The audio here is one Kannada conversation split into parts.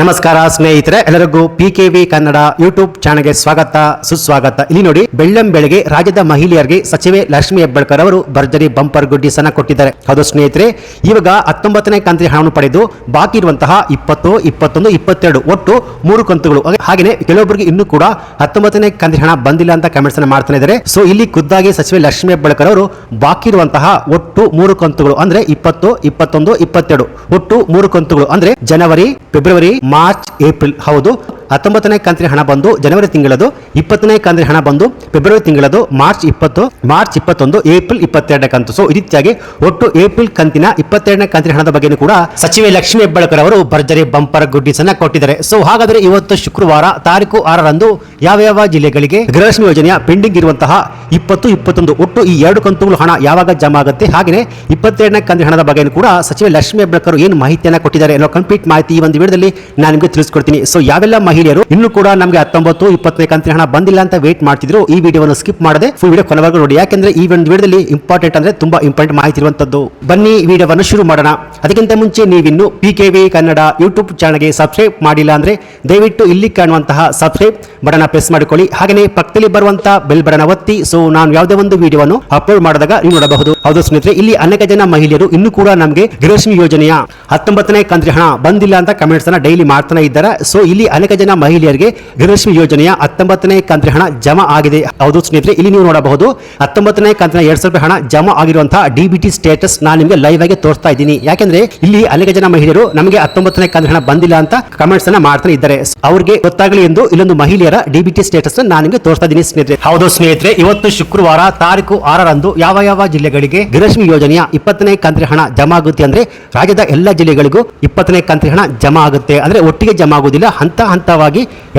ನಮಸ್ಕಾರ ಸ್ನೇಹಿತರೆ, ಎಲ್ಲರಿಗೂ P K V Kannada YouTube ಚಾನಲ್ಗೆ ಸ್ವಾಗತ, ಸುಸ್ವಾಗತ. ಇಲ್ಲಿ ನೋಡಿ, ಬೆಳ್ಳಂ ಬೆಳಗ್ಗೆ ರಾಜ್ಯದ ಮಹಿಳೆಯರಿಗೆ ಸಚಿವೆ ಲಕ್ಷ್ಮಿ ಹೆಬ್ಬಾಳ್ಕರ್ ಅವರು ಭರ್ಜರಿ ಬಂಪರ್ ಗುಡ್ಡಿಸನ್ನ ಕೊಟ್ಟಿದ್ದಾರೆ. ಹೌದು ಸ್ನೇಹಿತರೆ, ಇವಾಗ ಹತ್ತೊಂಬತ್ತನೇ ಕಂತಿನ ಹಣವನ್ನು ಪಡೆದು ಬಾಕಿ ಇರುವಂತಹ ಇಪ್ಪತ್ತು, ಇಪ್ಪತ್ತೊಂದು, ಇಪ್ಪತ್ತೆರಡು, ಒಟ್ಟು ಮೂರು ಕಂತುಗಳು. ಹಾಗೆಯೇ ಕೆಲವೊಬ್ಬರಿಗೆ ಇನ್ನೂ ಕೂಡ ಹತ್ತೊಂಬತ್ತನೇ ಕಂತಿನ ಹಣ ಬಂದಿಲ್ಲ ಅಂತ ಕಮೆಂಟ್ಸ್ ಅನ್ನು ಮಾಡ್ತಾ ಇದ್ದಾರೆ. ಸೊ ಇಲ್ಲಿ ಖುದ್ದಾಗಿ ಸಚಿವೆ ಲಕ್ಷ್ಮಿ ಹೆಬ್ಬಾಳ್ಕರ್ ಅವರು ಬಾಕಿ ಇರುವಂತಹ ಒಟ್ಟು ಮೂರು ಕಂತುಗಳು, ಅಂದ್ರೆ ಇಪ್ಪತ್ತು, ಇಪ್ಪತ್ತೊಂದು, ಇಪ್ಪತ್ತೆರಡು, ಒಟ್ಟು ಮೂರು ಕಂತುಗಳು, ಅಂದ್ರೆ ಜನವರಿ, ಫೆಬ್ರವರಿ ಮಾರ್ಚ್ ಏಪ್ರಿಲ್ ಹೌದು. ಹತ್ತೊಂಬತ್ತನೇ ಕಂತಿನ ಹಣ ಬಂದು ಜನವರಿ ತಿಂಗಳದು, ಇಪ್ಪತ್ತನೇ ಕಂತಿನ ಹಣ ಬಂದು ಫೆಬ್ರವರಿ ತಿಂಗಳದು, ಮಾರ್ಚ್ ಇಪ್ಪತ್ತು, ಮಾರ್ಚ್ ಇಪ್ಪತ್ತೊಂದು, ಏಪ್ರಿಲ್ ಇಪ್ಪತ್ತೆರಡನೇ ಕಂತು. ಸೊ, ಈ ರೀತಿಯಾಗಿ ಒಟ್ಟು ಏಪ್ರಿಲ್ ಕಂತಿನ ಇಪ್ಪತ್ತೆರಡನೇ ಕಂತಿನ ಹಣದ ಬಗ್ಗೆ ಕೂಡ ಸಚಿವೆ ಲಕ್ಷ್ಮೀ ಹೆಬ್ಬಾಳ್ಕರ್ ಅವರು ಭರ್ಜರಿ ಬಂಪರ್ ಗುಡ್ಡಿಸ್ ಅನ್ನ ಕೊಟ್ಟಿದ್ದಾರೆ. ಸೊ, ಹಾಗಾದ್ರೆ ಇವತ್ತು ಶುಕ್ರವಾರ ತಾರೀಕು ಆರರಂದು ಯಾವ ಯಾವ ಜಿಲ್ಲೆಗಳಿಗೆ ಗೃಹಲಕ್ಷ್ಮಿ ಯೋಜನೆಯ ಪೆಂಡಿಂಗ್ ಇರುವಂತಹ ಇಪ್ಪತ್ತು, ಇಪ್ಪತ್ತೊಂದು ಒಟ್ಟು ಈ ಎರಡು ಕಂತುಗಳು ಹಣ ಯಾವಾಗ ಜಮಾ ಆಗುತ್ತೆ? ಹಾಗೆ ಇಪ್ಪತ್ತೆರಡನೇ ಕಂತಿನ ಹಣದ ಬಗ್ಗೆ ಕೂಡ ಸಚಿವೆ ಲಕ್ಷ್ಮೀ ಹೆಬ್ಬಾಳ್ಕರ್ ಏನು ಮಾಹಿತಿಯನ್ನ ಕೊಟ್ಟಿದ್ದಾರೆ ಅನ್ನೋ ಕಂಪ್ಲೀಟ್ ಮಾಹಿತಿ ಈ ಒಂದು ವಿಡಿಯೋದಲ್ಲಿ ನಾನು ನಿಮಗೆ ತಿಳಿಸ್ಕೊಡ್ತೀನಿ. ಸೊ, ಯಾವೆಲ್ಲ ಮಹಿಳೆಯರು ಇನ್ನು ಕೂಡ ನಮಗೆ ಹತ್ತೊಂಬತ್ತು, ಇಪ್ಪತ್ತನೇ ಕಂತಿನ ಹಣ ಬಂದಿಲ್ಲ ಅಂತ ವೇಟ್ ಮಾಡ್ತಿದ್ರು. ಈ ವಿಡಿಯೋವನ್ನು ಸ್ಕಿಪ್ ಮಾಡದೆ ಫುಲ್ ವಿಡಿಯೋ ಕೊನೆವರೆಗೂ ನೋಡಿ. ಯಾಕೆಂದ್ರೆ ಈ ಒಂದು ವಿಡಿಯೋದಲ್ಲಿ ಇಂಪಾರ್ಟೆಂಟ್ ಅಂದ್ರೆ ತುಂಬಾ ಇಂಪಾರ್ಟೆಂಟ್ ಮಾಹಿತಿ ಇರುವಂತದ್ದು. ಬನ್ನಿ ವಿಡಿಯೋವನ್ನು ಶುರು ಮಾಡೋಣ. ಅದಕ್ಕಿಂತ ಮುಂಚೆ ನೀವಿನ್ನು P K V Kannada YouTube ಚಾನಲ್ಗೆ ಸಬ್ಸ್ಕ್ರೈಬ್ ಮಾಡಿಲ್ಲ ಅಂದ್ರೆ ದಯವಿಟ್ಟು ಇಲ್ಲಿ ಕಾಣುವಂತಹ ಸಬ್ಸ್ಕ್ರೈಬ್ ಬಟನ್ ಪ್ರೆಸ್ ಮಾಡಿಕೊಳ್ಳಿ. ಹಾಗೆಯೇ ಪಕ್ಕದಲ್ಲಿ ಬರುವಂತಹ ಬೆಲ್ ಬಟನ್ ಒತ್ತಿ. ಸೊ ನಾನು ಯಾವುದೇ ಒಂದು ವಿಡಿಯೋವನ್ನು ಅಪ್ಲೋಡ್ ಮಾಡಿದಾಗ ನೀವು ನೋಡಬಹುದು. ಹೌದು ಸ್ನೇಹಿತರೆ, ಇಲ್ಲಿ ಅನೇಕ ಜನ ಮಹಿಳೆಯರು ಇನ್ನು ಕೂಡ ನಮಗೆ ಗೃಹಲಕ್ಷ್ಮಿ ಯೋಜನೆಯ ಹತ್ತೊಂಬತ್ತನೇ ಕಂತ್ರಿ ಹಣ ಬಂದಿಲ್ಲ ಅಂತ ಕಮೆಂಟ್ಸ್ ಅನ್ನ ಡೈಲಿ ಮಾಡ್ತಾನೆ ಇದ್ದಾರೆ. ಸೊ ಇಲ್ಲಿ ಅನೇಕ ಜನ ಮಹಿಳೆಯರಿಗೆ ಗೃಹಲಕ್ಷ್ಮಿ ಯೋಜನೆಯ ಹತ್ತೊಂಬತ್ತನೇ ಕಂತಿನ ಹಣ ಜಮಾ ಆಗಿದೆ. ಹೌದು ಸ್ನೇಹಿತರೆ ಇಲ್ಲಿ ನೀವು ನೋಡಬಹುದು ಹತ್ತೊಂಬತ್ತನೇ ಕಂತಿನ ಎರಡ್ ಸಾವಿರ ರೂಪಾಯಿ ಹಣ ಜಮಾ ಆಗಿರುವಂತಹ ಡಿ ಬಿ ಟಿ ಸ್ಟೇಟಸ್ ನಾನು ನಿಮಗೆ ಲೈವ್ ಆಗಿ ತೋರಿಸ್ತಾ ಇದ್ದೀನಿ. ಯಾಕೆಂದ್ರೆ ಇಲ್ಲಿ ಅನೇಕ ಜನ ಮಹಿಳೆಯರು ನಮಗೆ ಹತ್ತೊಂಬತ್ತನೇ ಕಂತಿನ ಹಣ ಬಂದಿಲ್ಲ ಅಂತ ಕಮೆಂಟ್ಸ್ ಅನ್ನ ಮಾಡ್ತಾನೆ ಇದ್ದಾರೆ. ಅವ್ರಿಗೆ ಗೊತ್ತಾಗಲಿ ಎಂದು ಇಲ್ಲೊಂದು ಮಹಿಳೆಯರ ಡಿ ಬಿ ಟಿ ಸ್ಟೇಟಸ್ ನಾನು ನಿಮಗೆ ತೋರಿಸ್ತಾ ಇದ್ದೀನಿ ಸ್ನೇಹಿತರೆ. ಹೌದು ಸ್ನೇಹಿತರೆ ಇವತ್ತು ಶುಕ್ರವಾರ ತಾರೀಕು ಆರರಂದು ಯಾವ ಯಾವ ಜಿಲ್ಲೆಗಳಿಗೆ ಗೃಹಲಕ್ಷ್ಮಿ ಯೋಜನೆಯ ಇಪ್ಪತ್ತನೇ ಕಂತಿನ ಹಣ ಜಮಾ ಆಗುತ್ತೆ ಅಂದ್ರೆ ರಾಜ್ಯದ ಎಲ್ಲ ಜಿಲ್ಲೆಗಳಿಗೂ ಇಪ್ಪತ್ತನೇ ಕಂತಿನ ಹಣ ಜಮಾ ಆಗುತ್ತೆ. ಅಂದ್ರೆ ಒಟ್ಟಿಗೆ ಜಮಾ ಆಗುವುದಿಲ್ಲ ಹಂತ ಹಂತವಾಗಿ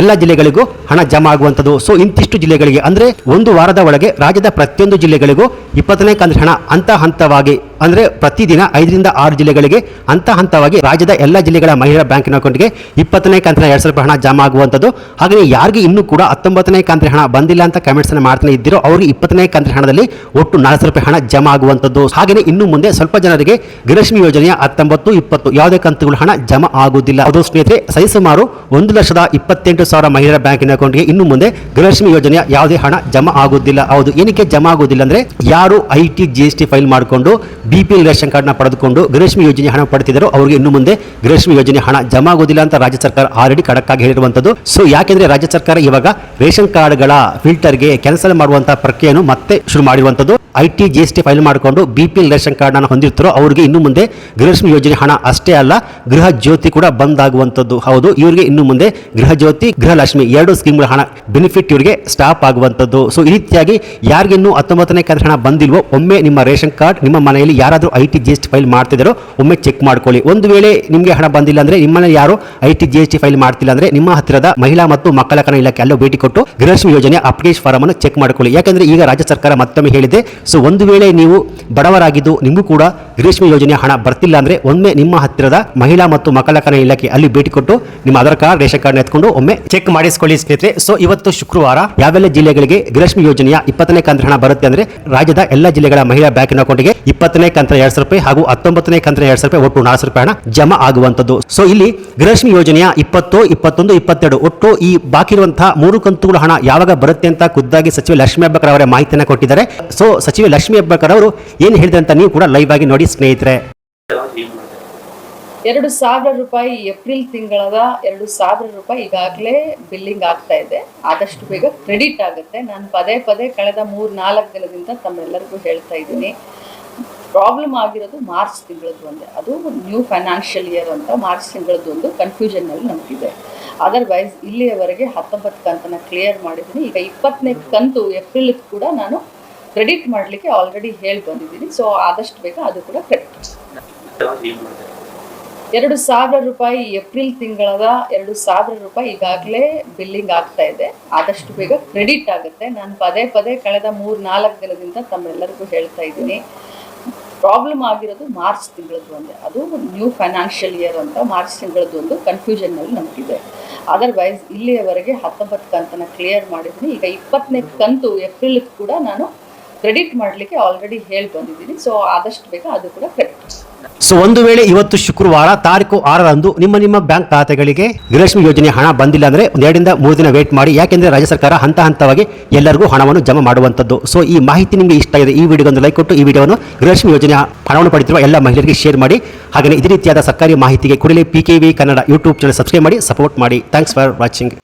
ಎಲ್ಲ ಜಿಲ್ಲೆಗಳಿಗೂ ಹಣ ಜಮಾ ಆಗುವಂಥದ್ದು. ಸೊ ಇಂತಿಷ್ಟು ಜಿಲ್ಲೆಗಳಿಗೆ, ಅಂದ್ರೆ ಒಂದು ವಾರದ ಒಳಗೆ ರಾಜ್ಯದ ಪ್ರತಿಯೊಂದು ಜಿಲ್ಲೆಗಳಿಗೂ ಇಪ್ಪತ್ತನೇ ಕಂದ್ರೆ ಹಣ ಹಂತ ಹಂತವಾಗಿ ಅಂದ್ರೆ ಪ್ರತಿದಿನ ಐದರಿಂದ ಆರು ಜಿಲ್ಲೆಗಳಿಗೆ ಹಂತ ಹಂತವಾಗಿ ರಾಜ್ಯದ ಎಲ್ಲ ಜಿಲ್ಲೆಗಳ ಮಹಿಳಾ ಬ್ಯಾಂಕಿನ ಅಕೌಂಟ್ಗೆ ಇಪ್ಪತ್ತನೇ ಕಂತಿನ ಎರಡು ಸಾವಿರ ಹಣ ಜಮಾ ಆಗುವಂಥದ್ದು. ಹಾಗೆಯೇ ಯಾರಿಗೆ ಇನ್ನೂ ಕೂಡ ಹತ್ತೊಂಬತ್ತನೇ ಕಂತಿನ ಹಣ ಬಂದಿಲ್ಲ ಅಂತ ಕಮೆಂಟ್ಸ್ ಅನ್ನು ಮಾಡ್ತಾನೆ ಇದ್ದಿರೋ, ಅವರಿಗೆ ಇಪ್ಪತ್ತನೇ ಕಂತಿನ ಹಣದಲ್ಲಿ ಒಟ್ಟು ನಾಲ್ಕು ಸಾವಿರ ರೂಪಾಯಿ ಹಣ ಜಮಾ ಆಗುವಂಥದ್ದು. ಹಾಗೆಯೇ ಇನ್ನು ಮುಂದೆ ಸ್ವಲ್ಪ ಜನರಿಗೆ ಗೃಹಲಕ್ಷ್ಮಿ ಯೋಜನೆಯ ಹತ್ತೊಂಬತ್ತು, ಇಪ್ಪತ್ತು ಯಾವುದೇ ಕಂತುಗಳು ಹಣ ಜಮಾ ಆಗುವುದಿಲ್ಲ. ಅದು ಸ್ನೇಹಿತರೆ, ಸರಿಸುಮಾರು ಒಂದು ಲಕ್ಷದ ಇಪ್ಪತ್ತೆಂಟು ಸಾವಿರ ಮಹಿಳಾ ಬ್ಯಾಂಕಿನ ಅಕೌಂಟ್ಗೆ ಇನ್ನು ಮುಂದೆ ಗೃಹಲಕ್ಷ್ಮಿ ಯೋಜನೆಯ ಯಾವುದೇ ಹಣ ಜಮಾ ಆಗುವುದಿಲ್ಲ. ಹೌದು, ಏನಕ್ಕೆ ಜಮಾ ಆಗುವುದಿಲ್ಲ ಅಂದ್ರೆ ಯಾರು I T G S T file ಮಾಡಿಕೊಂಡು ಬಿ ಪಿ ಎಲ್ ರೇಷನ್ ಕಾರ್ಡ್ನ ಪಡೆದುಕೊಂಡು ಗೃಹಲಕ್ಷ್ಮಿ ಯೋಜನೆ ಹಣ ಪಡೆದಿದ್ದರು ಅವರಿಗೆ ಇನ್ನು ಮುಂದೆ ಗೃಹಲಕ್ಷ್ಮಿ ಯೋಜನೆ ಹಣ ಜಮಾ ಆಗೋದಿಲ್ಲ ಅಂತ ರಾಜ್ಯ ಸರ್ಕಾರ ಆಲ್ರೆಡಿ ಖಡಕ್ ಆಗಿ ಹೇಳಿರುವಂತದ್ದು ಸೊ ಯಾಕೆಂದ್ರೆ ರಾಜ್ಯ ಸರ್ಕಾರ ಇವಾಗ ರೇಷನ್ ಕಾರ್ಡ್ಗಳ ಫಿಲ್ಟರ್ಗೆ ಕ್ಯಾನ್ಸಲ್ ಮಾಡುವಂತಹ ಪ್ರಕ್ರಿಯೆಯನ್ನು ಮತ್ತೆ ಶುರು ಮಾಡಿರುವಂತದ್ದು I T, G S T file ಮಾಡಿಕೊಂಡು ಬಿ ಪಿ ಎಲ್ ರೇಷನ್ ಕಾರ್ಡ್ನ ಹೊಂದಿರ್ತಾರೋ ಅವರಿಗೆ ಇನ್ನು ಮುಂದೆ ಗೃಹಲಕ್ಷ್ಮಿ ಯೋಜನೆ ಹಣ ಅಷ್ಟೇ ಅಲ್ಲ, ಗೃಹ ಜ್ಯೋತಿ ಕೂಡ ಬಂದ್ ಆಗುವಂಥದ್ದು ಹೌದು, ಇವರಿಗೆ ಇನ್ನು ಮುಂದೆ ಗೃಹ ಜ್ಯೋತಿ, ಗೃಹಲಕ್ಷ್ಮಿ ಎರಡು ಸ್ಕೀಮ್ಗಳ ಹಣ ಬೆನಿಫಿಟ್ ಇವರಿಗೆ ಸ್ಟಾಪ್ ಆಗುವಂತದ್ದು ಸೊ ಈ ರೀತಿಯಾಗಿ ಯಾರಿಗೆ ಇನ್ನೂ ಹತ್ತೊಂಬತ್ತನೇ ಕಂತಿನ ಹಣ ಬಂದಿಲ್ವೋ, ಒಮ್ಮೆ ನಿಮ್ಮ ರೇಷನ್ ಕಾರ್ಡ್ ನಿಮ್ಮ ಮನೆಯಲ್ಲಿ ಯಾರಾದರೂ I T G S T file ಮಾಡ್ತಿದ್ದಾರೋ ಒಮ್ಮೆ ಚೆಕ್ ಮಾಡ್ಕೊಳ್ಳಿ. ಒಂದು ವೇಳೆ ನಿಮಗೆ ಹಣ ಬಂದಿಲ್ಲ ಅಂದರೆ ನಿಮ್ಮನ್ನು ಯಾರು I T G S T file ಮಾಡ್ತಿಲ್ಲ ಅಂದರೆ ನಿಮ್ಮ ಹತ್ತಿರದ ಮಹಿಳಾ ಮತ್ತು ಮಕ್ಕಳ ಇಲಾಖೆ ಅಲ್ಲೂ ಭೇಟಿ ಕೊಟ್ಟು ಗೃಹಲಕ್ಷ್ಮಿ ಯೋಜನೆ ಅಪ್ಲಿಕೇಶನ್ ಫಾರಮ್ ಅನ್ನು ಚೆಕ್ ಮಾಡ್ಕೊಳ್ಳಿ. ಯಾಕಂದರೆ ಈಗ ರಾಜ್ಯ ಸರ್ಕಾರ ಮತ್ತೊಮ್ಮೆ ಹೇಳಿದೆ ಸೊ ಒಂದು ವೇಳೆ ನೀವು ಬಡವರಾಗಿದ್ದು ನಿಮಗೂ ಕೂಡ ಗೃಹಲಕ್ಷ್ಮಿ ಯೋಜನೆ ಹಣ ಬರ್ತಿಲ್ಲ ಅಂದರೆ ಒಮ್ಮೆ ನಿಮ್ಮ ಹತ್ತಿರದ ಮಹಿಳಾ ಮತ್ತು ಮಕ್ಕಳ ಇಲಾಖೆ ಅಲ್ಲಿ ಭೇಟಿ ಕೊಟ್ಟು ನಿಮ್ಮ ಆಧಾರ್ ಕಾರ್ಡ್, ರೇಷನ್ ಕಾರ್ಡ್ ಎತ್ಕೊಂಡು ಒಮ್ಮೆ ಚೆಕ್ ಮಾಡಿಸ್ಕೊಳ್ಳಿ ಸ್ನೇಹಿತರೆ. ಸೊ ಇವತ್ತು ಶುಕ್ರವಾರ ಯಾವೆಲ್ಲ ಜಿಲ್ಲೆಗಳಿಗೆ ಗೃಹಲಕ್ಷ್ಮಿ ಯೋಜನೆಯ ಇಪ್ಪತ್ತನೇ ಕಂತಿನ ಹಣ ಬರುತ್ತೆ ಅಂದರೆ ರಾಜ್ಯದ ಎಲ್ಲ ಜಿಲ್ಲೆಗಳ ಮಹಿಳಾ ಬ್ಯಾಂಕಿನ ಅಕೌಂಟ್ಗೆ ಇಪ್ಪತ್ತನೇ ಕಂತಿನ ಎರಡ್ ಸಾವಿರ ರೂಪಾಯಿ ಹಾಗೂ ಹತ್ತೊಂಬತ್ತನೇ ಕಂತಿನ ಎರಡು ಸಾವಿರ ರೂಪಾಯಿ ಒಟ್ಟು ನಾಲ್ಕು ರೂಪಾಯಿ ಹಣ ಜಮಾ ಆಗುವಂತದ್ದು ಸೊ ಇಲ್ಲಿ ಗೃಹಲಕ್ಷ್ಮಿ ಯೋಜನೆಯ ಇಪ್ಪತ್ತು, ಇಪ್ಪತ್ತೊಂದು, ಇಪ್ಪತ್ತೆರಡು ಒಟ್ಟು ಈ ಬಾಕಿ ಇರುವಂತಹ ಮೂರು ಕಂತುಗಳ ಹಣ ಯಾವಾಗ ಬರುತ್ತೆ ಅಂತ ಖುದ್ದಾಗಿ ಸಚಿವ ಲಕ್ಷ್ಮೀ ಹಬ್ಬಕರ್ ಅವರ ಮಾಹಿತಿಯನ್ನು ಕೊಟ್ಟಿದ್ದಾರೆ. ಸೊ ಸಚಿವ ಲಕ್ಷ್ಮೀ ಹಬ್ಬಕರ್ ಅವರು ಏನು ಹೇಳಿದೆ ಅಂತ ನೀವು ಕೂಡ ಲೈವ್ ಆಗಿ ನೋಡಿ ಸ್ನೇಹಿತರೆ. ಎರಡು ಸಾವಿರ ರೂಪಾಯಿ ಏಪ್ರಿಲ್ ತಿಂಗಳದ ಎರಡು ಸಾವಿರ ರೂಪಾಯಿ ಈಗಾಗಲೇ ಬಿಲ್ಲಿಂಗ್ ಆಗ್ತಾ ಇದೆ. ಆದಷ್ಟು ಬೇಗ ಕ್ರೆಡಿಟ್ ಆಗುತ್ತೆ. ನಾನು ಪದೇ ಪದೇ ಕಳೆದ ಮೂರು ನಾಲ್ಕು ದಿನದಿಂದ ತಮ್ಮೆಲ್ಲರಿಗೂ ಹೇಳ್ತಾ ಇದ್ದೀನಿ. ಪ್ರಾಬ್ಲಮ್ ಆಗಿರೋದು ಮಾರ್ಚ್ ತಿಂಗಳದ್ದು ಒಂದೇ. ಅದು ನ್ಯೂ ಫೈನಾನ್ಷಿಯಲ್ ಇಯರ್ ಅಂತ ಮಾರ್ಚ್ ತಿಂಗಳದ್ದು ಒಂದು ಕನ್ಫ್ಯೂಷನ್ನಲ್ಲಿ ನಮಗಿದೆ. ಅದರ್ವೈಸ್ ಇಲ್ಲಿಯವರೆಗೆ ಹತ್ತೊಂಬತ್ತು ಕಂತನ್ನು ಕ್ಲಿಯರ್ ಮಾಡಿದ್ದೀನಿ. ಈಗ ಇಪ್ಪತ್ತನೇ ಕಂತು ಏಪ್ರಿಲ್ ಕೂಡ ನಾನು ಕ್ರೆಡಿಟ್ ಮಾಡಲಿಕ್ಕೆ ಆಲ್ರೆಡಿ ಹೇಳಿ ಬಂದಿದ್ದೀನಿ. ಸೊ ಆದಷ್ಟು ಬೇಗ ಅದು ಕೂಡ ಕ್ರೆಡಿಟ್ ಎರಡು ಸಾವಿರ ರೂಪಾಯಿ ಏಪ್ರಿಲ್ ತಿಂಗಳದ ಎರಡು ಸಾವಿರ ರೂಪಾಯಿ ಈಗಾಗಲೇ ಬಿಲ್ಲಿಂಗ್ ಆಗ್ತಾ ಇದೆ. ಆದಷ್ಟು ಬೇಗ ಕ್ರೆಡಿಟ್ ಆಗುತ್ತೆ. ನಾನು ಪದೇ ಪದೇ ಕಳೆದ ಮೂರು ನಾಲ್ಕು ದಿನದಿಂದ ತಮ್ಮೆಲ್ಲರಿಗೂ ಹೇಳ್ತಾ ಇದ್ದೀನಿ. ಪ್ರಾಬ್ಲಮ್ ಆಗಿರೋದು ಮಾರ್ಚ್ ತಿಂಗಳದ್ದು ಒಂದೇ. ಅದು ನ್ಯೂ ಫೈನಾನ್ಷಿಯಲ್ ಇಯರ್ ಅಂತ ಮಾರ್ಚ್ ತಿಂಗಳದ್ದು ಒಂದು ಕನ್ಫ್ಯೂಷನ್ನಲ್ಲಿ ನಮಗಿದೆ. ಅದರ್ವೈಸ್ ಇಲ್ಲಿಯವರೆಗೆ ಹತ್ತೊಂಬತ್ತು ಕಂತನ್ನ ಕ್ಲಿಯರ್ ಮಾಡಿದ್ದೀನಿ. ಈಗ ಇಪ್ಪತ್ತನೇ ಕಂತು ಏಪ್ರಿಲ್ ಕೂಡ ನಾನು ಕ್ರೆಡಿಟ್ ಮಾಡಲಿಕ್ಕೆ ಆಲ್ರೆಡಿ ಹೇಳಿ ಬಂದಿದ್ದೀನಿ ಸೊ ಆದಷ್ಟು ಬೇಗ ಅದು ಕೂಡ ಕ್ರೆಡಿಟ್ ಸೊ ಒಂದು ವೇಳೆ ಇವತ್ತು ಶುಕ್ರವಾರ ತಾರೀಕು ಆರರಂದು ನಿಮ್ಮ ನಿಮ್ಮ ಬ್ಯಾಂಕ್ ಖಾತೆಗಳಿಗೆ ಗೃಹಲಕ್ಷ್ಮಿ ಯೋಜನೆ ಹಣ ಬಂದಿಲ್ಲ ಅಂದರೆ ಒಂದು ಎರಡರಿಂದ ಮೂರು ದಿನ ವೇಟ್ ಮಾಡಿ. ಯಾಕೆಂದರೆ ರಾಜ್ಯ ಸರ್ಕಾರ ಹಂತ ಹಂತವಾಗಿ ಎಲ್ಲರಿಗೂ ಹಣವನ್ನು ಜಮಾ ಮಾಡುವಂಥದ್ದು. ಸೊ ಈ ಮಾಹಿತಿ ನಿಮಗೆ ಇಷ್ಟ ಇದೆ ಈ ವಿಡಿಯೋಗೊಂದು ಲೈಕ್ ಕೊಟ್ಟು ಈ ವಿಡಿಯೋವನ್ನು ಗೃಹಲಕ್ಷ್ಮಿ ಯೋಜನೆ ಹಣವನ್ನು ಪಡೆದಿರುವ ಎಲ್ಲ ಮಹಿಳೆಯರಿಗೆ ಶೇರ್ ಮಾಡಿ. ಹಾಗೆಯೇ ಇದೇ ರೀತಿಯಾದ ಸರ್ಕಾರಿ ಮಾಹಿತಿಗೆ ಕೂಡಲೇ P K V Kannada YouTube channel subscribe ಮಾಡಿ ಸಪೋರ್ಟ್ ಮಾಡಿ. Thanks for watching